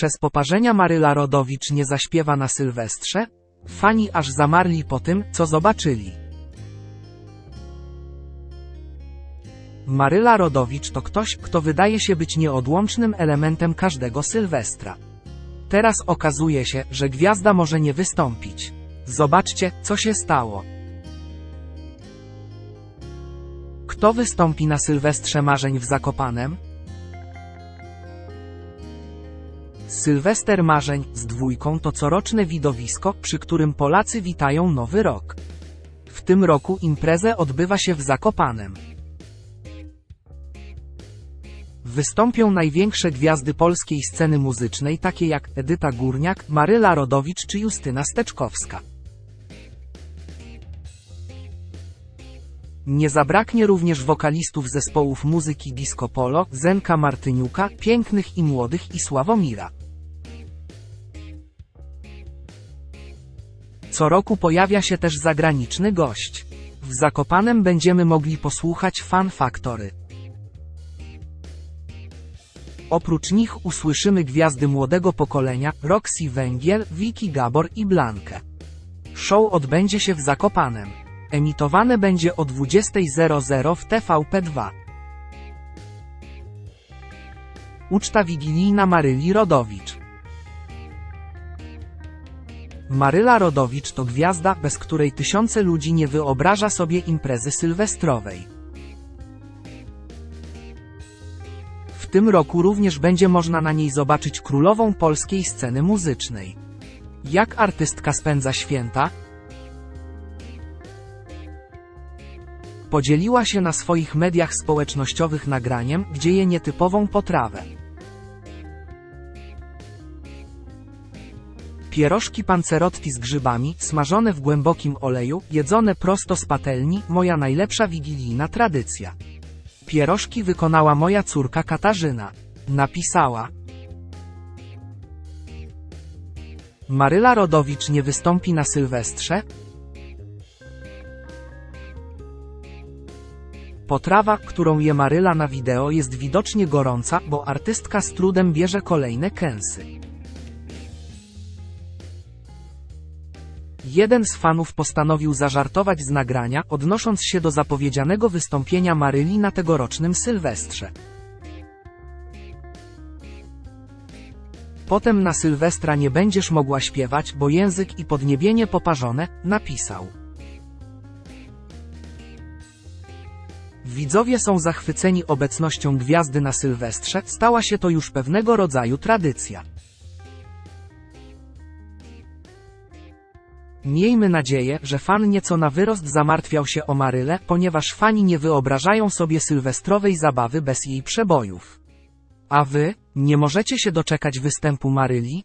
Przez poparzenia Maryla Rodowicz nie zaśpiewa na Sylwestrze? Fani aż zamarli po tym, co zobaczyli. Maryla Rodowicz to ktoś, kto wydaje się być nieodłącznym elementem każdego Sylwestra. Teraz okazuje się, że gwiazda może nie wystąpić. Zobaczcie, co się stało. Kto wystąpi na Sylwestrze Marzeń w Zakopanem? Sylwester Marzeń z dwójką to coroczne widowisko, przy którym Polacy witają Nowy Rok. W tym roku imprezę odbywa się w Zakopanem. Wystąpią największe gwiazdy polskiej sceny muzycznej takie jak Edyta Górniak, Maryla Rodowicz czy Justyna Steczkowska. Nie zabraknie również wokalistów zespołów muzyki disco polo, Zenka Martyniuka, Pięknych i Młodych i Sławomira. Co roku pojawia się też zagraniczny gość. W Zakopanem będziemy mogli posłuchać Fan Factory. Oprócz nich usłyszymy gwiazdy młodego pokolenia, Roxy Węgiel, Vicky Gabor i Blankę. Show odbędzie się w Zakopanem. Emitowane będzie o 20.00 w TVP2. Uczta wigilijna Maryli Rodowicz. Maryla Rodowicz to gwiazda, bez której tysiące ludzi nie wyobraża sobie imprezy sylwestrowej. W tym roku również będzie można na niej zobaczyć królową polskiej sceny muzycznej. Jak artystka spędza święta? Podzieliła się na swoich mediach społecznościowych nagraniem, gdzie je nietypową potrawę. Pierożki pancerotti z grzybami, smażone w głębokim oleju, jedzone prosto z patelni, moja najlepsza wigilijna tradycja. Pierożki wykonała moja córka Katarzyna. Napisała. Maryla Rodowicz nie wystąpi na Sylwestrze? Potrawa, którą je Maryla na wideo jest widocznie gorąca, bo artystka z trudem bierze kolejne kęsy. Jeden z fanów postanowił zażartować z nagrania, odnosząc się do zapowiedzianego wystąpienia Maryli na tegorocznym Sylwestrze. Potem na Sylwestra nie będziesz mogła śpiewać, bo język i podniebienie poparzone, napisał. Widzowie są zachwyceni obecnością gwiazdy na Sylwestrze, stała się to już pewnego rodzaju tradycja. Miejmy nadzieję, że fan nieco na wyrost zamartwiał się o Marylę, ponieważ fani nie wyobrażają sobie sylwestrowej zabawy bez jej przebojów. A wy, nie możecie się doczekać występu Maryli?